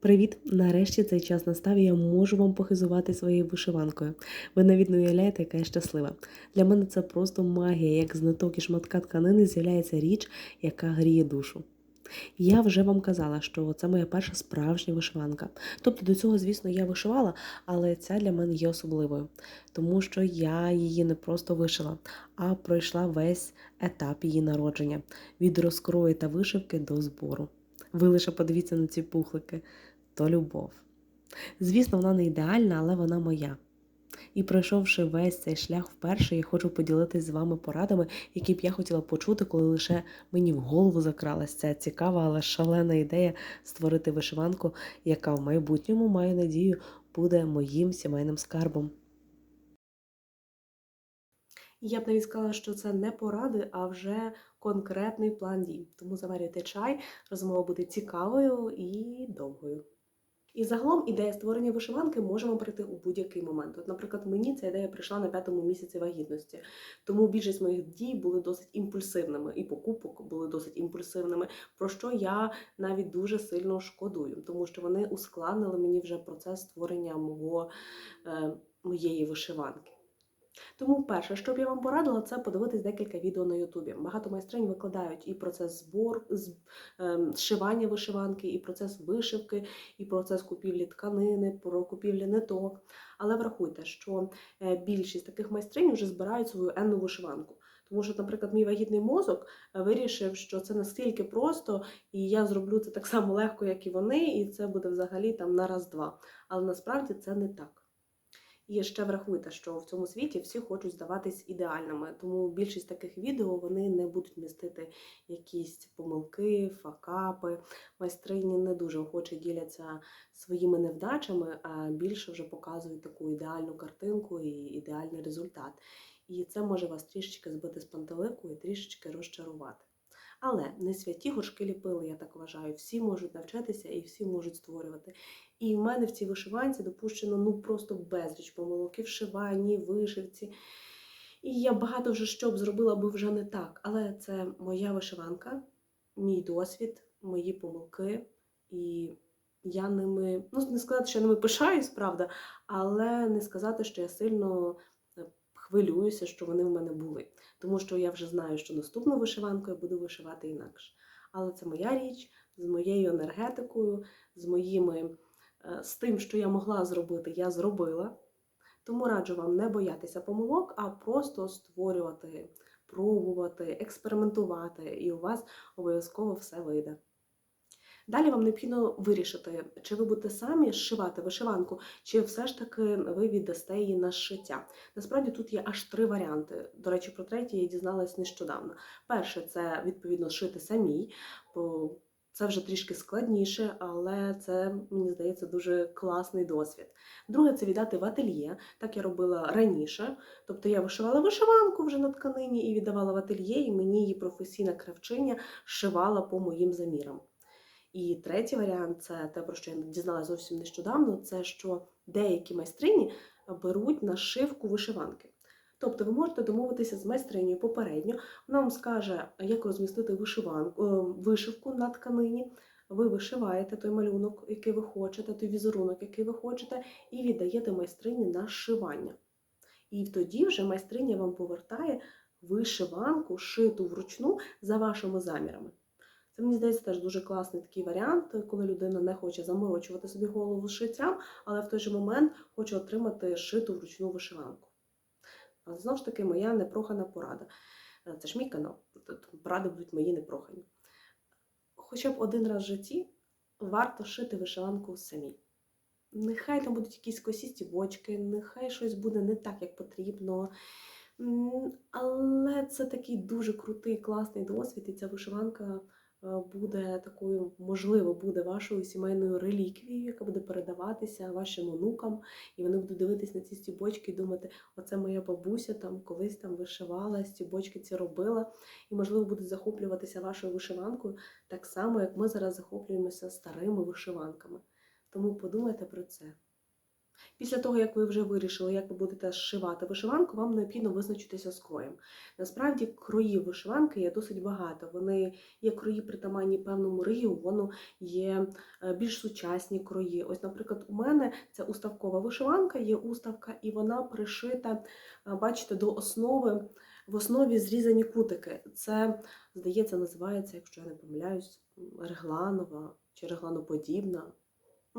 Привіт! Нарешті цей час настав і я можу вам похизувати своєю вишиванкою. Ви навіть не уявляєте, яка я щаслива. Для мене це просто магія, як з ниток і шматка тканини з'являється річ, яка гріє душу. Я вже вам казала, що це моя перша справжня вишиванка. Тобто до цього, звісно, я вишивала, але ця для мене є особливою, тому що я її не просто вишила, а пройшла весь етап її народження від розкрою та вишивки до збору. Ви лише подивіться на ці пухлики то любов. Звісно, вона не ідеальна, але вона моя. І пройшовши весь цей шлях вперше, я хочу поділитися з вами порадами, які б я хотіла почути, коли лише мені в голову закралась ця цікава, але шалена ідея створити вишиванку, яка в майбутньому, маю надію, буде моїм сімейним скарбом. Я б навіть сказала, що це не поради, а вже конкретний план дій. Тому заварюйте чай, розмова буде цікавою і довгою. І загалом ідея створення вишиванки може вам прийти у будь-який момент. От, наприклад, мені ця ідея прийшла на п'ятому місяці вагітності, тому більшість моїх дій були досить імпульсивними, і покупок були досить імпульсивними, про що я навіть дуже сильно шкодую, тому що вони ускладнили мені вже процес створення мого, е, моєї вишиванки. Тому перше, що б я вам порадила, це подивитись декілька відео на Ютубі. Багато майстринь викладають і процес збор, ем, зшивання вишиванки, і процес вишивки, і процес купівлі тканини, про купівлі ниток. Але врахуйте, що е, більшість таких майстринь вже збирають свою енну вишиванку. Тому що, наприклад, мій вагітний мозок е, вирішив, що це настільки просто, і я зроблю це так само легко, як і вони, і це буде взагалі там на раз-два. Але насправді це не так. І ще врахуйте, що в цьому світі всі хочуть здаватись ідеальними, тому більшість таких відео вони не будуть містити якісь помилки, факапи. Майстрині не дуже охоче діляться своїми невдачами, а більше вже показують таку ідеальну картинку і ідеальний результат. І це може вас трішечки збити з пантелику і трішечки розчарувати. Але не святі горшки ліпили, я так вважаю. Всі можуть навчатися і всі можуть створювати. І в мене в цій вишиванці допущено ну просто безліч помилок і вшиванні, і вишивці. І я багато вже що б зробила би вже не так. Але це моя вишиванка, мій досвід, мої помилки. І я ними, ну не сказати, що я ними пишаюсь, правда, але не сказати, що я сильно хвилююся, що вони в мене були. Тому що я вже знаю, що наступну вишиванку я буду вишивати інакше. Але це моя річ з моєю енергетикою, з моїми. Е, з тим, що я могла зробити, я зробила. Тому раджу вам не боятися помилок, а просто створювати, пробувати, експериментувати, і у вас обов'язково все вийде. Далі вам необхідно вирішити, чи ви будете самі зшивати вишиванку, чи все ж таки ви віддасте її на шиття. Насправді тут є аж три варіанти. До речі, про третій я дізналась нещодавно. Перше, це відповідно шити самій. бо це вже трішки складніше, але це, мені здається, дуже класний досвід. Друге, це віддати в ательє. Так я робила раніше. Тобто я вишивала вишиванку вже на тканині і віддавала в ательє, і мені її професійна кравчиня шивала по моїм замірам. І третій варіант це те, про що я дізналася зовсім нещодавно, це що деякі майстрині беруть нашивку вишиванки. Тобто ви можете домовитися з майстринею попередньо, вона вам скаже, як розмістити вишиванку, е, вишивку на тканині. Ви вишиваєте той малюнок, який ви хочете, той візерунок, який ви хочете, і віддаєте майстрині на шивання. І тоді вже майстриня вам повертає вишиванку, шиту вручну за вашими замірами. Це мені здається теж дуже класний такий варіант, коли людина не хоче заморочувати собі голову шиттям, але в той же момент хоче отримати шиту вручну вишиванку. Але знову ж таки, моя непрохана порада. Е, це ж мій канал, поради будуть мої непрохані. Хоча б один раз в житті варто шити вишиванку самій. Нехай там будуть якісь косісті бочки, нехай щось буде не так, як потрібно. Але це такий дуже крутий, класний досвід, і ця вишиванка. Буде такою, можливо, буде вашою сімейною реліквією, яка буде передаватися вашим онукам, і вони будуть дивитись на ці стібочки і думати, оце моя бабуся там колись там вишивала, стібочки ці робила, і, можливо, будуть захоплюватися вашою вишиванкою так само, як ми зараз захоплюємося старими вишиванками. Тому подумайте про це. Після того, як ви вже вирішили, як ви будете зшивати вишиванку, вам необхідно визначитися з кроєм. Насправді, кроїв вишиванки є досить багато. Вони є крої притаманні певному регіону, є е, більш сучасні крої. Ось, наприклад, у мене це уставкова вишиванка, є уставка, і вона пришита, е, бачите, до основи. В основі зрізані кутики. Це, здається, називається, якщо я не помиляюсь, регланова чи регланоподібна.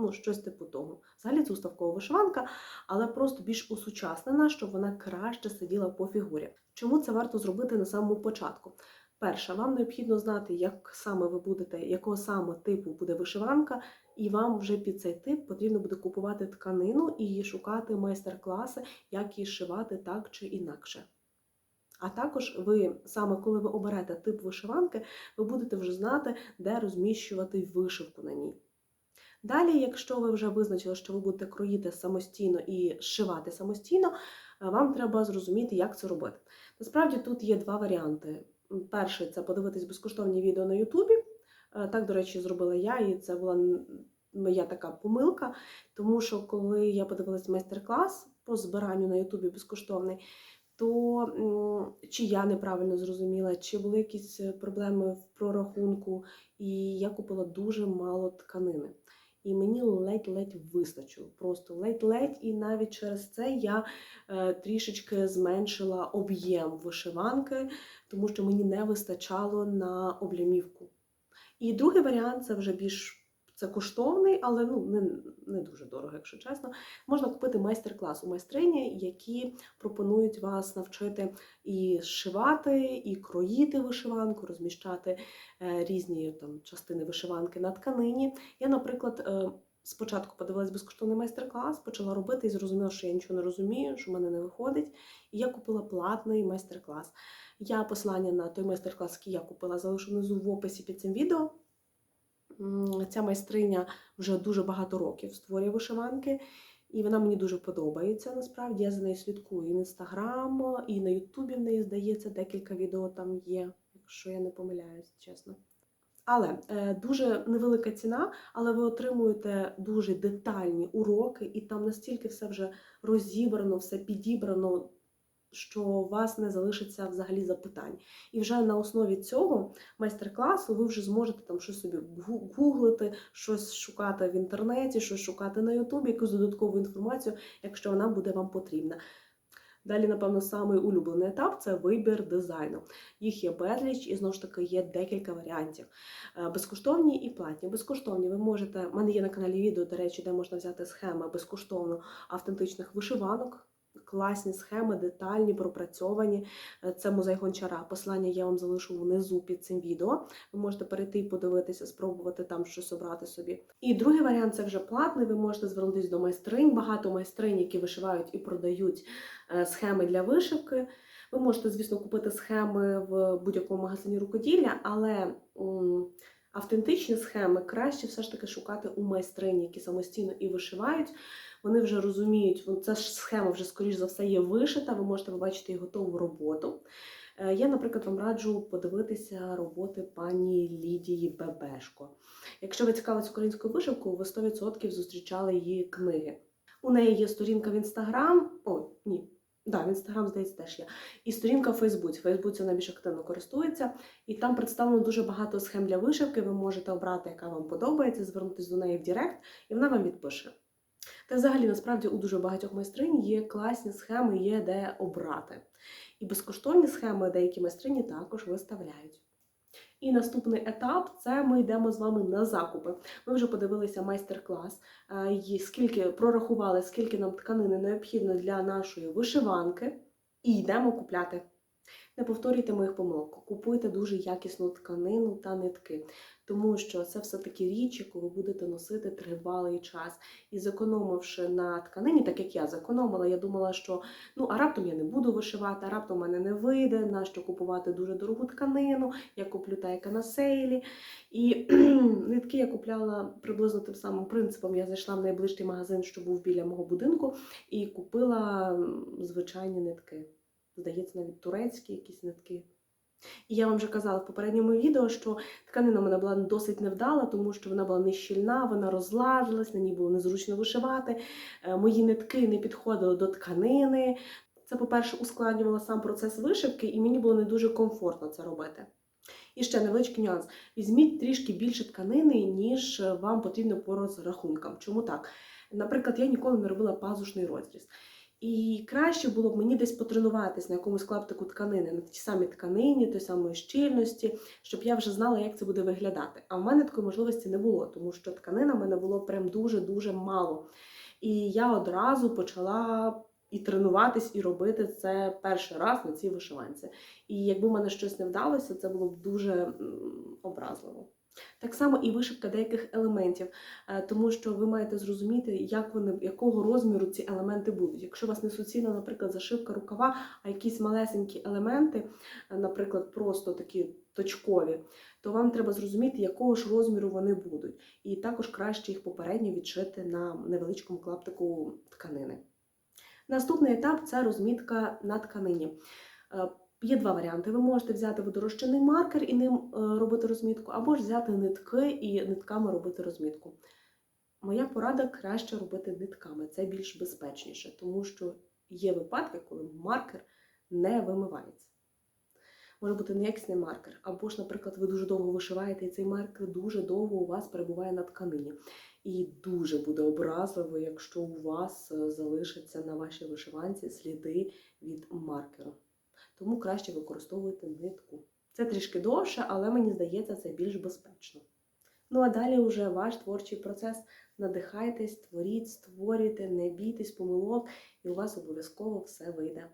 Ну, щось типу того. Взагалі це уставкова вишиванка, але просто більш усучаснена, щоб вона краще сиділа по фігурі. Чому це варто зробити на самому початку? Перше, вам необхідно знати, як саме ви будете, якого саме типу буде вишиванка, і вам вже під цей тип потрібно буде купувати тканину і шукати майстер-класи, як її шивати так чи інакше. А також ви саме коли ви оберете тип вишиванки, ви будете вже знати, де розміщувати вишивку на ній. Далі, якщо ви вже визначили, що ви будете кроїти самостійно і зшивати самостійно, е, вам треба зрозуміти, як це робити. Насправді тут є два варіанти. Перший це подивитись безкоштовні відео на Ютубі. Е, Так, до речі, зробила я, і це була моя така помилка, тому що коли я подивилась майстер-клас по збиранню на Ютубі безкоштовний, то чи я неправильно зрозуміла, чи були якісь е, проблеми в прорахунку, і я купила дуже мало тканини. І мені ледь-ледь вистачило. Просто ледь-ледь, і навіть через це я е, трішечки зменшила об'єм вишиванки, тому що мені не вистачало на облямівку. І другий варіант це вже більш це коштовний, але ну не, не дуже дорого, якщо чесно. Можна купити майстер-клас у майстрині, які пропонують вас навчити і зшивати, і кроїти вишиванку, розміщати е, різні там частини вишиванки на тканині. Я, наприклад, е, спочатку подивилась безкоштовний майстер-клас, почала робити і зрозуміла, що я нічого не розумію, що в мене не виходить. І я купила платний майстер-клас. Я посилання на той майстер-клас, який я купила, залишу внизу в описі під цим відео. Ця майстриня вже дуже багато років створює вишиванки, і вона мені дуже подобається. Насправді я за нею слідкую і в інстаграм, і на Ютубі в неї здається декілька відео там є, якщо я не помиляюсь, чесно. Але е, дуже невелика ціна, але ви отримуєте дуже детальні уроки, і там настільки все вже розібрано, все підібрано, що у вас не залишиться взагалі запитань. І вже на основі цього майстер-класу ви вже зможете там щось собі гуглити, щось шукати в інтернеті, щось шукати на Ютубі, якусь додаткову інформацію, якщо вона буде вам потрібна. Далі, напевно, самий улюблений етап це вибір дизайну. Їх є безліч, і знову ж таки є декілька варіантів. Е, Безкоштовні і платні. Безкоштовні ви можете. У мене є на каналі відео, до речі, де можна взяти схеми безкоштовно автентичних вишиванок. Класні схеми, детальні, пропрацьовані. Е, Це музей гончара. Посилання я вам залишу внизу під цим відео. Ви можете перейти і подивитися, спробувати там щось обрати собі. І другий варіант це вже платний. Ви можете звернутися до майстринь. Багато майстринь, які вишивають і продають е, схеми для вишивки. Ви можете, звісно, купити схеми в будь-якому магазині рукоділля, але автентичні схеми краще все ж таки шукати у майстрині, які самостійно і вишивають. Вони вже розуміють, ця ж схема вже, скоріш за все, є вишита, ви можете побачити її готову роботу. Е, Я, наприклад, вам раджу подивитися роботи пані Лідії Бебешко. Якщо ви цікавитесь українською вишивкою, ви 100% зустрічали її книги. У неї є сторінка в інстаграм. О, ні. Да, в інстаграм, здається, теж є. І сторінка в Фейсбуці. Фейсбуці вона більш активно користується. І там представлено дуже багато схем для вишивки. Ви можете обрати, яка вам подобається, звернутися до неї в Директ, і вона вам відпише. Та взагалі, насправді, у дуже багатьох майстринь є класні схеми, є де обрати. І безкоштовні схеми деякі майстрині також виставляють. І наступний етап це ми йдемо з вами на закупи. Ми вже подивилися майстер-клас, е, скільки прорахували, скільки нам тканини необхідно для нашої вишиванки, і йдемо купляти. Не повторюйте моїх помилок, купуйте дуже якісну тканину та нитки, тому що це все-таки річ, яку ви будете носити тривалий час. І зекономивши на тканині, так як я зекономила, я думала, що ну а раптом я не буду вишивати, а раптом мене не вийде, нащо купувати дуже дорогу тканину, я куплю та, яка на сейлі. І нитки я купляла приблизно тим самим принципом. Я зайшла в найближчий магазин, що був біля мого будинку, і купила звичайні нитки. Здається, навіть турецькі якісь нитки. І я вам вже казала в попередньому відео, що тканина в мене була досить невдала, тому що вона була не щільна, вона розлазилась, на ній було незручно вишивати. Е, Мої нитки не підходили до тканини. Це, по-перше, ускладнювало сам процес вишивки, і мені було не дуже комфортно це робити. І ще невеличкий нюанс: візьміть трішки більше тканини, ніж е, вам потрібно по розрахункам. Чому так? Наприклад, я ніколи не робила пазушний розріз. І краще було б мені десь потренуватись на якомусь клаптику тканини, на тій самій тканині, той самої щільності, щоб я вже знала, як це буде виглядати. А в мене такої можливості не було, тому що тканина в мене було прям дуже-дуже мало. І я одразу почала і тренуватись, і робити це перший раз на цій вишиванці. І якби в мене щось не вдалося, це було б дуже образливо. Так само і вишивка деяких елементів, е, тому що ви маєте зрозуміти, як вони, якого розміру ці елементи будуть. Якщо у вас не суцільна, наприклад, зашивка рукава, а якісь малесенькі елементи, е, наприклад, просто такі точкові, то вам треба зрозуміти, якого ж розміру вони будуть. І також краще їх попередньо відшити на невеличкому клаптику тканини. Наступний етап це розмітка на тканині. Є два варіанти. Ви можете взяти водорозчинний маркер і ним е, робити розмітку, або ж взяти нитки і нитками робити розмітку. Моя порада краще робити нитками, це більш безпечніше, тому що є випадки, коли маркер не вимивається. Може бути неякісний маркер, або ж, наприклад, ви дуже довго вишиваєте, і цей маркер дуже довго у вас перебуває на тканині. І дуже буде образливо, якщо у вас е, залишаться на вашій вишиванці сліди від маркеру. Тому краще використовувати нитку. Це трішки довше, але мені здається, це більш безпечно. Ну а далі вже ваш творчий процес. Надихайтесь, творіть, створюйте, не бійтесь помилок, і у вас обов'язково все вийде.